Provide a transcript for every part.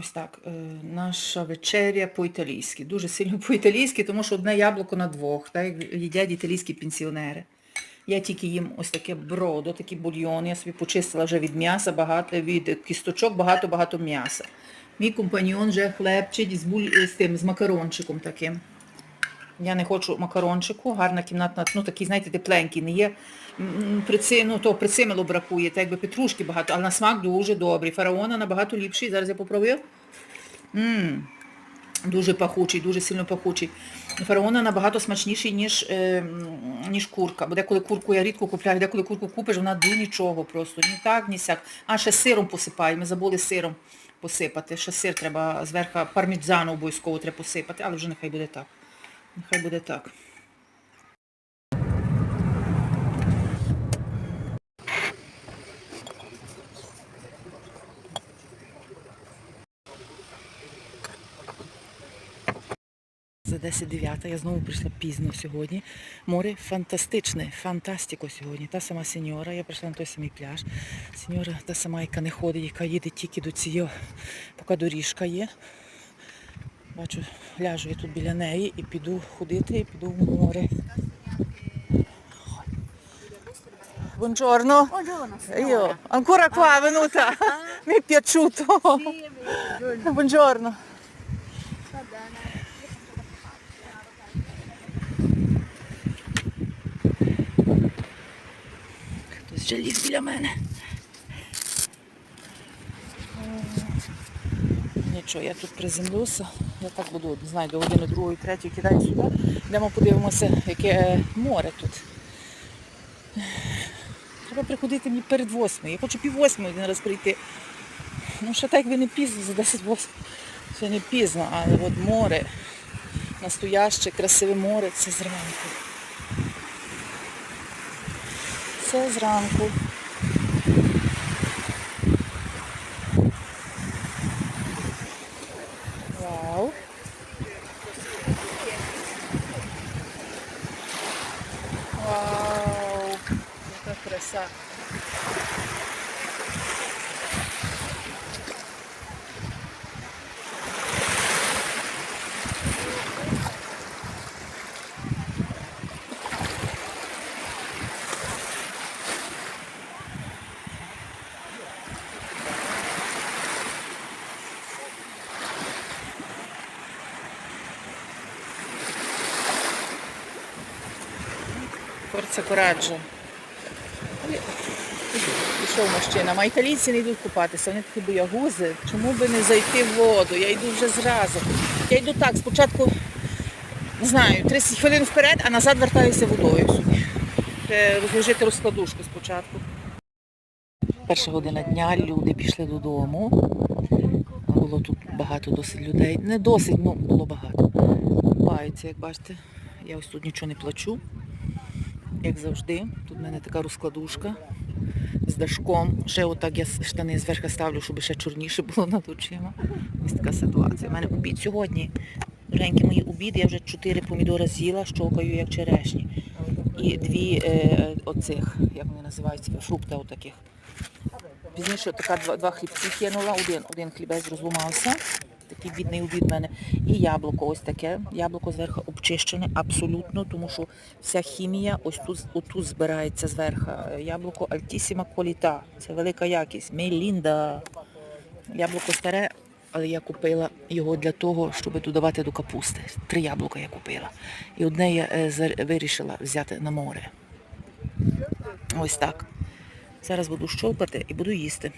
Ось так, е, наша вечеря по-італійськи. Дуже сильно по-італійськи, тому що одне яблуко на двох, так як їдять італійські пенсіонери. Я тільки їм ось таке бродо, такі бульйони. Я собі почистила вже від м'яса, багато, від кісточок багато-багато м'яса. Мій компаньон вже хлебчить з, буль... з тим, з макарончиком таким. Я не хочу макарончику, гарна кімнатна, ну такий, знаєте, тепленький, не є. м, Приці, ну, то прицимелу бракує, так якби петрушки багато, але на смак дуже добрий. Фараона набагато ліпший. Зараз я попробую. Мм, дуже пахучий, дуже сильно пахучий. Фараона набагато смачніший, ніж, е, ніж курка. Бо деколи курку я рідко купляю, деколи курку купиш, вона до нічого просто. Ні так, ні сяк. А ще сиром посипаю. Ми забули сиром посипати. Ще сир треба зверху, пармідзану обов'язково треба посипати, але вже нехай буде так. Нехай буде так. За 10-9 я знову прийшла пізно сьогодні. Море фантастичне, фантастико сьогодні. Та сама сеньора, я прийшла на той самий пляж. Сеньора та сама, яка не ходить, яка їде тільки до цієї, поки доріжка є. Бачу, ляжу я тут біля неї і піду ходити, і піду в море. Buongiorno. Buongiorno Io ancora qua venuta. Mi è piaciuto. Buongiorno. Va bene. Хтось вже ліг біля мене. Нічого, я тут приземлюся. Я так буду, не знаю, до години другої, третьої кидаю сюди. Йдемо подивимося, яке море тут. Треба приходити мені перед восьмою. Я хочу пів восьмої один раз прийти. Ну, ще так би не пізно, за 10 восьм. Ще не пізно, але от море, настояще, красиве море, це зранку. Це зранку. Форца Кораджо. Пішов мужчина. Італійці не йдуть купатися, вони такі боягузи. Чому би не зайти в воду? Я йду вже зразу. Я йду так, спочатку, не знаю, 30 хвилин вперед, а назад вертаюся водою собі. Розложити розкладушку спочатку. Перша година дня, люди пішли додому. Було тут багато досить людей. Не досить, ну було багато. Купаються, як бачите. Я ось тут нічого не плачу як завжди. Тут в мене така розкладушка з дашком. Ще отак я штани зверху ставлю, щоб ще чорніше було над очима. Ось така ситуація. У мене обід сьогодні. Доренькі мої обід, я вже чотири помідори з'їла, щокаю, як черешні. І дві е, оцих, як вони називаються, фрукти отаких. Пізніше така два, два хлібці кинула, один, один хлібець розломався. Такий бідний обід мене. І яблуко ось таке. Яблуко зверху обчищене абсолютно, тому що вся хімія ось тут, отут збирається зверху. Яблуко Altissima Qualità. Це велика якість. Мелінда. Яблуко старе, але я купила його для того, щоб додавати до капусти. Три яблука я купила. І одне я е, вирішила взяти на море. Ось так. Зараз буду щолпати і буду їсти.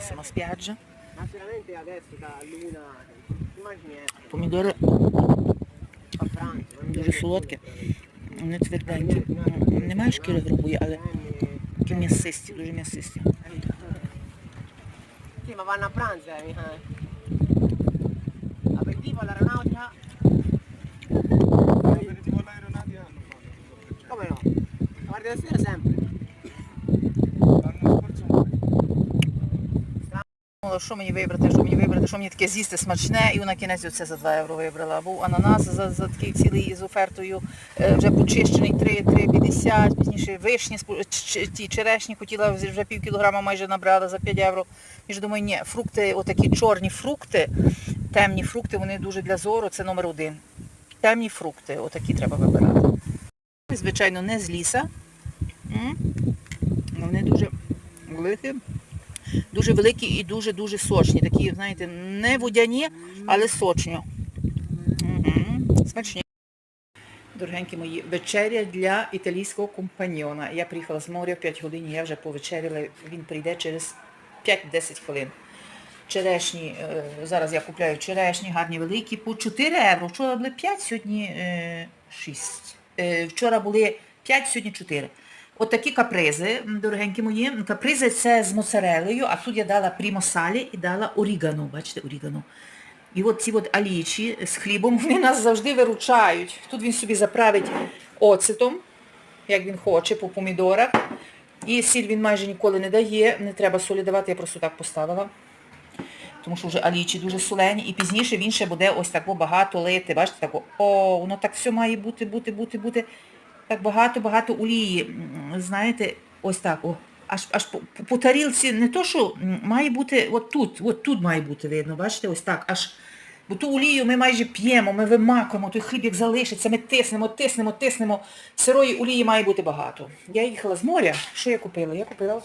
Та сама сп'яджа. Ma sicuramente adesso da luna, immagini eh, Помідори a pranzo, дуже солодкі, вони тверденькі. Ну, Немає шкіри грубої, але такі м'ясисті, дуже м'ясисті. Sì, ma vanno a pranzo, eh, mica. Aperitivo all'aeronautica? L'aperitivo all'aeronautica hanno fatto. Come no? Guardi la sera sempre. Що мені вибрати, що мені вибрати, що мені таке з'їсти смачне, і вона кінець оце за 2 євро вибрала. Був ананас за, за такий цілий з офертою, е, вже почищений 3, 3,50, пізніше вишні, ті черешні хотіла вже пів кілограма майже набрала за 5 євро. І ж думаю, ні, фрукти, отакі чорні фрукти, темні фрукти, вони дуже для зору, це номер один. Темні фрукти, отакі треба вибирати. Звичайно, не з ліса. М. Вони дуже великі, дуже великі і дуже-дуже сочні. Такі, знаєте, не водяні, але сочні. Смачні. Дорогенькі мої, вечеря для італійського компаньйона. Я приїхала з моря в 5 годин, я вже повечеряла, він прийде через 5-10 хвилин. Черешні, е, зараз я купляю черешні, гарні великі, по 4 євро. Вчора були 5, сьогодні е, 6. Е, Вчора були 5, сьогодні 4. От капризи, дорогенькі мої. Капризи це з моцарелею, а тут я дала прімосалі і дала орігано. Бачите, орігано. І от ці от алічі з хлібом, вони нас завжди виручають. Тут він собі заправить оцетом, як він хоче, по помідорах. І сіль він майже ніколи не дає, не треба солі давати, я просто так поставила. Тому що вже алічі дуже солені. І пізніше він ще буде ось так багато лити. Бачите, так, о, воно так все має бути, бути, бути, бути. Так багато-багато олії. Знаєте, ось так. О. Аж, аж по, по- тарілці не то, що має бути, от тут, от тут має бути видно, бачите, ось так. Аж, бо ту олію ми майже п'ємо, ми вимакуємо, той хліб як залишиться, ми тиснемо, тиснемо, тиснемо. Сирої олії має бути багато. Я їхала з моря, що я купила? Я купила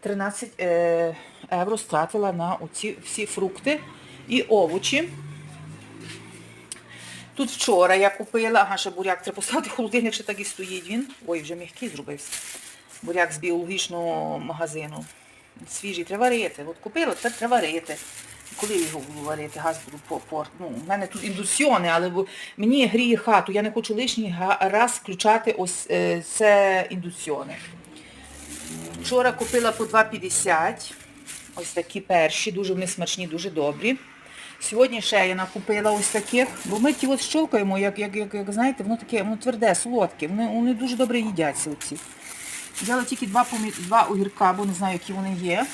13 е, євро стратила на оці всі фрукти і овочі. Тут вчора я купила, ага, ще буряк треба поставити, холодильник ще так і стоїть він. Ой, вже м'який зробився. Буряк з біологічного магазину. Свіжий, треба варити. От купила, тепер треба варити. Коли його буду варити, газ буду по, по ну, у мене тут індукціони, але мені гріє хату, я не хочу лишній раз включати ось е, це індукціони. Вчора купила по 2,50. Ось такі перші, дуже вони смачні, дуже добрі. Сьогодні ще я накупила ось таких, бо ми ті от щолкаємо, як, як, як, як знаєте, воно таке, воно тверде, солодке, вони, вони дуже добре їдяться оці. Взяла тільки два, помі... два огірка, бо не знаю, які вони є.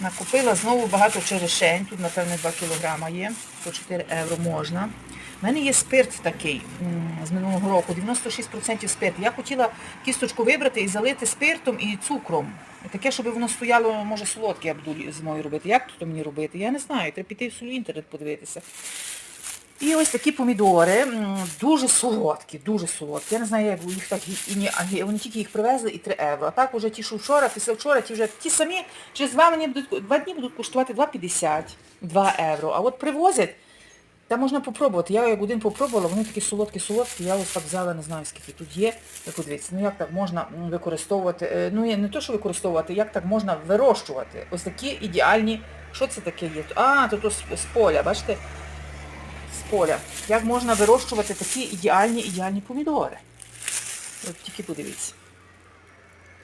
Накупила знову багато черешень, тут, напевно, 2 кілограма є, по 4 євро можна. У мене є спирт такий з минулого року, 96% спирт. Я хотіла кісточку вибрати і залити спиртом і цукром. Таке, щоб воно стояло, може, солодке я буду зимою робити. Як тут мені робити? Я не знаю, треба піти в інтернет подивитися. І ось такі помідори, дуже солодкі, дуже солодкі. Я не знаю, як їх так і ні, вони тільки їх привезли і 3 євро. А так уже ті, що вчора, після вчора, ті вже ті самі, через два мені будуть два дні будуть коштувати 2,50, 2 євро. А от привозять, та можна попробувати. Я як один попробувала, вони такі солодкі-солодкі, я ось так взяла, не знаю, скільки тут є. Так дивіться, ну як так можна використовувати, е, ну не то, що використовувати, як так можна вирощувати. Ось такі ідеальні, що це таке є? А, тут ось з поля, бачите? з поля. Як можна вирощувати такі ідеальні, ідеальні помідори. От тільки подивіться.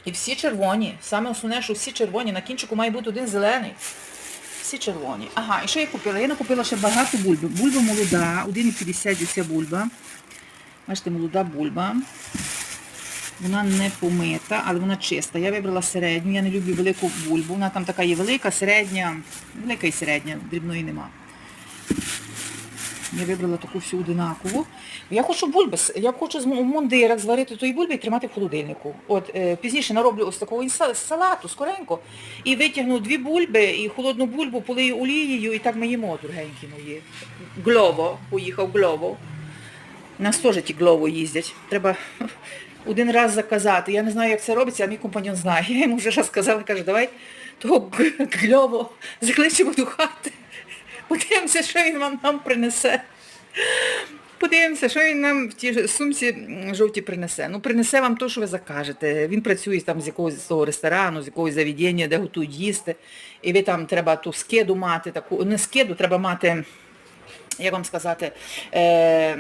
І всі червоні. Саме основне, що всі червоні. На кінчику має бути один зелений. Всі червоні. Ага, і що я купила? Я накупила ще багато бульби. Бульба молода, 1,50 ця бульба. Бачите, молода бульба. Вона не помита, але вона чиста. Я вибрала середню, я не люблю велику бульбу. Вона там така є велика, середня, велика і середня, дрібної нема. Я вибрала таку всю одинакову. Я хочу бульби, с- я хочу з мундирах зварити тої бульби і тримати в холодильнику. От е, пізніше нароблю ось такого салату скоренько і витягну дві бульби і холодну бульбу полию олією і так ми їмо, дорогенькі мої. Глово, поїхав Глово. У нас теж ті Глово їздять. Треба один раз заказати. Я не знаю, як це робиться, а мій компаньон знає. Я йому вже раз сказала, каже, давай того г- Глово закличемо до хати. Подивимося, що він вам нам принесе. Подивимося, що він нам в тій сумці жовті принесе. Ну, принесе вам те, що ви закажете. Він працює там з якогось з того ресторану, з якогось заведення, де готують їсти. І ви там треба ту скиду мати, таку, не скиду, треба мати, як вам сказати, е,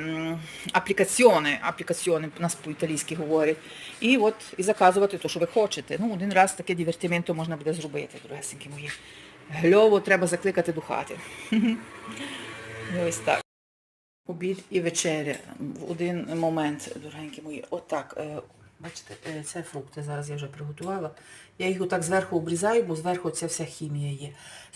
аплікаціони, аплікаціони, нас по-італійськи говорять. І от і заказувати те, що ви хочете. Ну, один раз таке дивертименто можна буде зробити, дорогесенькі мої. Гльово треба закликати до хати. Ось так. Обід і вечеря в один момент, дорогенькі мої. Отак. е, Бачите, е, це фрукти зараз я вже приготувала. Я їх отак зверху обрізаю, бо зверху ця вся хімія є.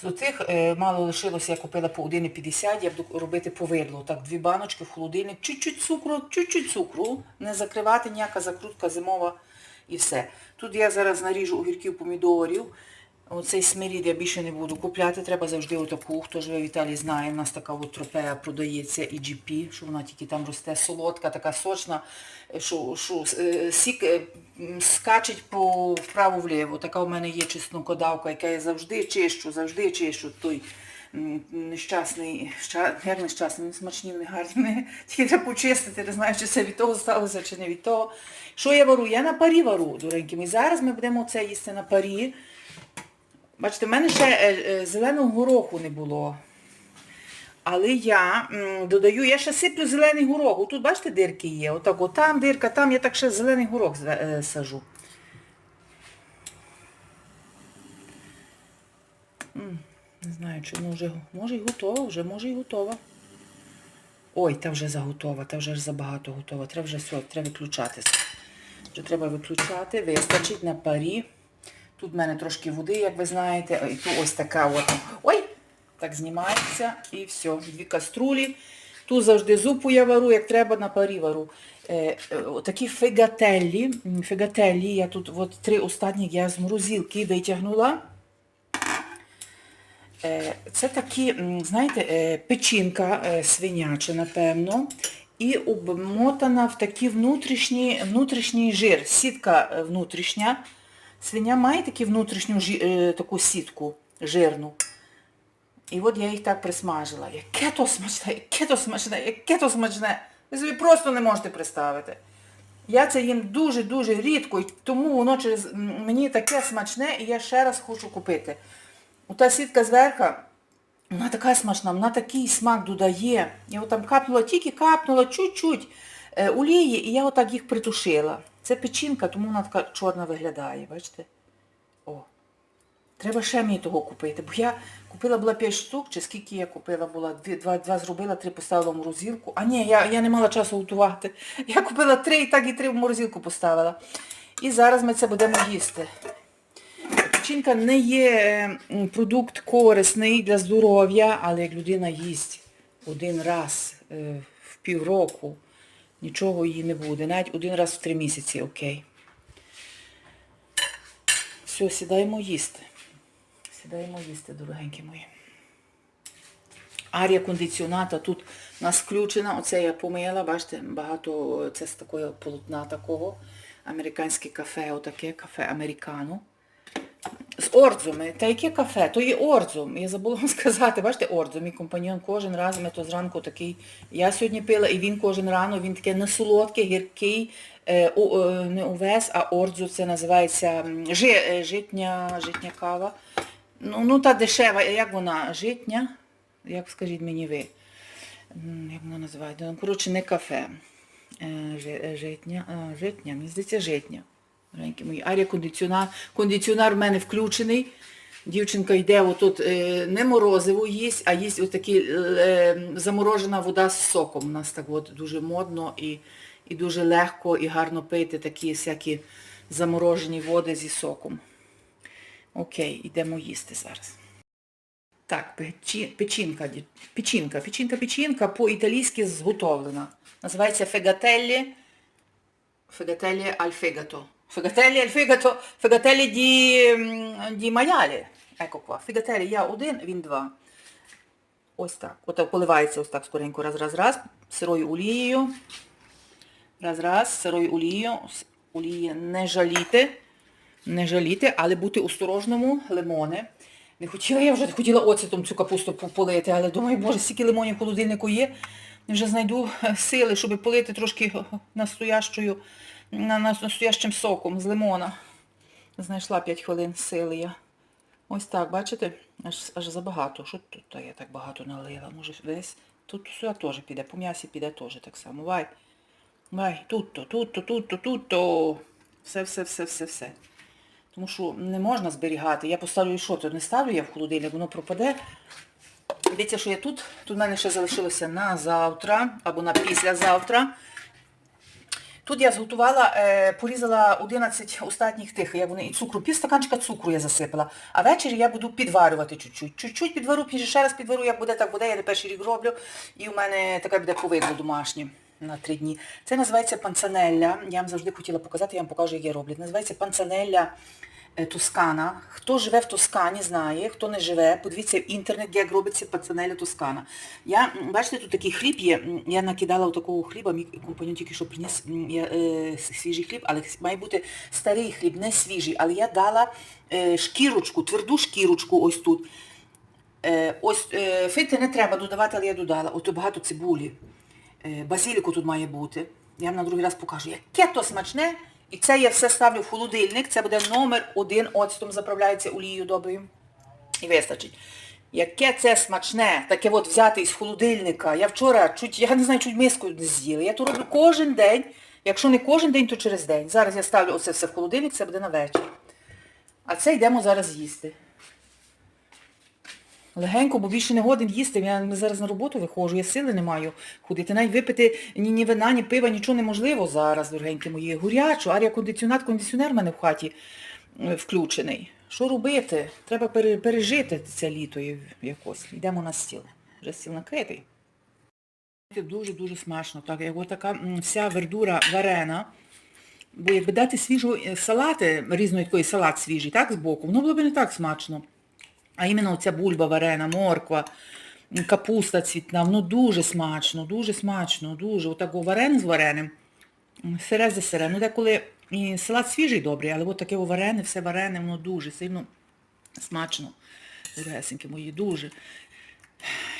З отих е, мало лишилося, я купила по 1,50, я буду робити повидло. Так, дві баночки в холодильник, чуть-чуть цукру, чуть-чуть цукру, не закривати ніяка закрутка зимова і все. Тут я зараз наріжу огірків помідорів. Оцей смирід я більше не буду купляти, треба завжди отаку, хто живе в Італії знає, у нас така от тропея продається EGP, що вона тільки там росте, солодка, така сочна, що, що е, сік е, скачить по вправо-вліво. Така у мене є чеснокодавка, яка я завжди чищу, завжди чищу той нещасний, ща- як нещасний, не смачні, не гарні, тільки треба почистити, не знаю, чи це від того сталося, чи не від того. Що я вару? Я на парі вару, дореньким. І зараз ми будемо це їсти на парі. Бачите, в мене ще е, е, зеленого гороху не було. Але я додаю, я ще сиплю зелений горох. Тут, бачите, дирки є. Отак, от там дирка, там я так ще зелений горох е, сажу. Не знаю, чи ну, вже, може і готова, вже, може і готова. Ой, та вже заготова, та вже ж забагато готова. Треба вже все, треба виключатися. Вже треба виключати, вистачить на парі. Тут в мене трошки води, як ви знаєте, і тут ось така от. Ой! Так знімається і все. Дві каструлі. Тут завжди зупу я вару, як треба на парі вару. Е, е, такі фегателлі. м, Фегателлі, я тут от три останні я з морозилки витягнула. Е, Це такі, знаєте, е, печінка е, свиняча, напевно, і обмотана в такий внутрішній, внутрішній жир, сітка внутрішня. Свиня має таку внутрішню е, таку сітку жирну. І от я їх так присмажила. Яке то смачне, яке то смачне, яке то смачне. Ви собі просто не можете представити. Я це їм дуже-дуже рідко, і тому воно через мені таке смачне, і я ще раз хочу купити. Ота сітка зверху, вона така смачна, вона такий смак додає. Я отам капнула, тільки капнула чуть-чуть олії, і я отак їх притушила. Це печінка, тому вона така чорна виглядає, бачите? О. Треба ще мені того купити, бо я купила була 5 штук, чи скільки я купила була, два, два зробила, три поставила в морозилку. А ні, я, я не мала часу готувати. Я купила три і так і три в морозилку поставила. І зараз ми це будемо їсти. Печінка не є продукт корисний для здоров'я, але як людина їсть один раз е, в півроку, нічого їй не буде. Навіть один раз в три місяці, окей. Все, сідаємо їсти. Сідаємо їсти, дорогенькі мої. Арія кондиціоната тут у нас включена. Оце я помила, бачите, багато, це з такого полотна такого. Американське кафе, отаке кафе американо. Ордзуми. Та яке кафе? То є ордзум. Я забула вам сказати, бачите, ордзум. Мій компаньон кожен раз, ми то зранку такий. Я сьогодні пила, і він кожен рано, він таке не солодкий, гіркий, е, е, не увес, а ордзу це називається жи, е, житня, житня кава. Ну, ну та дешева, як вона? Житня? Як скажіть мені ви? Як вона називається? Ну, коротше, не кафе. Жи- Житня, житня, мені здається, житня. Дорогенькі мої. Арія кондиціонер. В мене включений. Дівчинка йде, отут е, не морозиво їсть, а їсть отакі е, заморожена вода з соком. У нас так от дуже модно і, і дуже легко і гарно пити такі всякі заморожені води зі соком. Окей, йдемо їсти зараз. Так, печі- печінка, печінка, печінка, печінка по-італійськи зготовлена. Називається фегателлі. Fegatelli al fegato. Fegatelli al fegato, fegatelli di, м, di maiale. Ecco qua. Fegatelli я один, він два. Ось так. От поливається ось так скоренько. Раз, раз, раз. Сирою олією. Раз, раз. Сирою олією. Олії не жаліти. Не жаліти, але бути осторожному. Лимони. Не хотіла, я вже хотіла оцетом цю капусту полити, але думаю, боже, стільки лимонів в холодильнику є. Я вже знайду е, сили, щоб полити трошки е, настоящою, на, на- настоящим соком з лимона. Знайшла 5 хвилин сили я. Ось так, бачите? Аж, аж забагато. Що тут я так багато налила? Може десь? Тут сюди теж піде, по м'ясі піде теж так само. Вай. Вай, тут-то, тут-то, тут-то, тут-то. Все, все, все, все, все. Тому що не можна зберігати. Я поставлю що, то не ставлю я в холодильник, воно пропаде. Дивіться, що я тут. Тут в мене ще залишилося на завтра або на післязавтра. Тут я зготувала, е, порізала 11 останніх тих, як вони, і цукру, пів стаканчика цукру я засипала. А ввечері я буду підварювати чуть-чуть. Чуть-чуть підварю, пізніше ще раз підварю, як буде, так буде, я не перший рік роблю. І у мене таке буде повидло домашнє на три дні. Це називається панцанелля. Я вам завжди хотіла показати, я вам покажу, як я роблю. Називається панцанелля е, Тоскана. Хто живе в Тоскані, знає, хто не живе, подивіться в інтернет, як робиться панцанелля Тоскана. Я, бачите, тут такий хліб є, я накидала такого хліба, мій компаньон тільки що приніс я, е, свіжий хліб, але має бути старий хліб, не свіжий, але я дала е, шкірочку, тверду шкірочку ось тут. Е, ось е, фити не треба додавати, але я додала. Ото багато цибулі. Е, базиліку тут має бути. Я вам на другий раз покажу. Яке то смачне. І це я все ставлю в холодильник. Це буде номер один. Оцтом заправляється олією доброю. І вистачить. Яке це смачне, таке от взяти із холодильника. Я вчора чуть, я не знаю, чуть миску не з'їла. Я то роблю кожен день. Якщо не кожен день, то через день. Зараз я ставлю оце все в холодильник, це буде на вечір. А це йдемо зараз їсти. Легенько, бо більше не годин їсти. Я зараз на роботу виходжу, я сили не маю ходити. Навіть випити ні, ні вина, ні пива, нічого неможливо зараз, дорогенькі мої. Горячо, арія кондиціонер, кондиціонер в мене в хаті е, включений. Що робити? Треба пережити це літо якось. Йдемо на стіл. Вже стіл накритий. Дуже-дуже смачно. Так, як така вся вердура варена. Бо якби дати свіжу е, салати, різної такої салат свіжий, так, збоку, воно було б не так смачно. А іменно оця бульба варена, морква, капуста цвітна, воно дуже смачно, дуже смачно, дуже. Отак варен з вареним. Сире за сире. Ну деколи і салат свіжий добрий, але от таке варене, все варене, воно дуже сильно смачно. Дорогесенькі мої, дуже.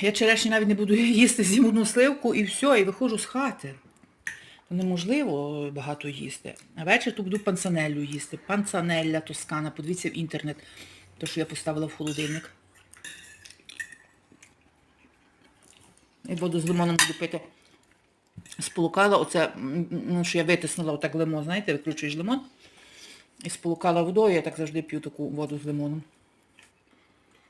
Я черешні навіть не буду їсти, з'їм одну сливку і все, і виходжу з хати. Неможливо багато їсти. А ввечері то буду панцанеллю їсти. Панцанелля тоскана. Подивіться в інтернет, то що я поставила в холодильник. І воду з лимоном буду пити. Сполукала оце, ну, що я витиснула отак лимон, знаєте, викручуєш лимон. І сполукала водою, я так завжди п'ю таку воду з лимоном.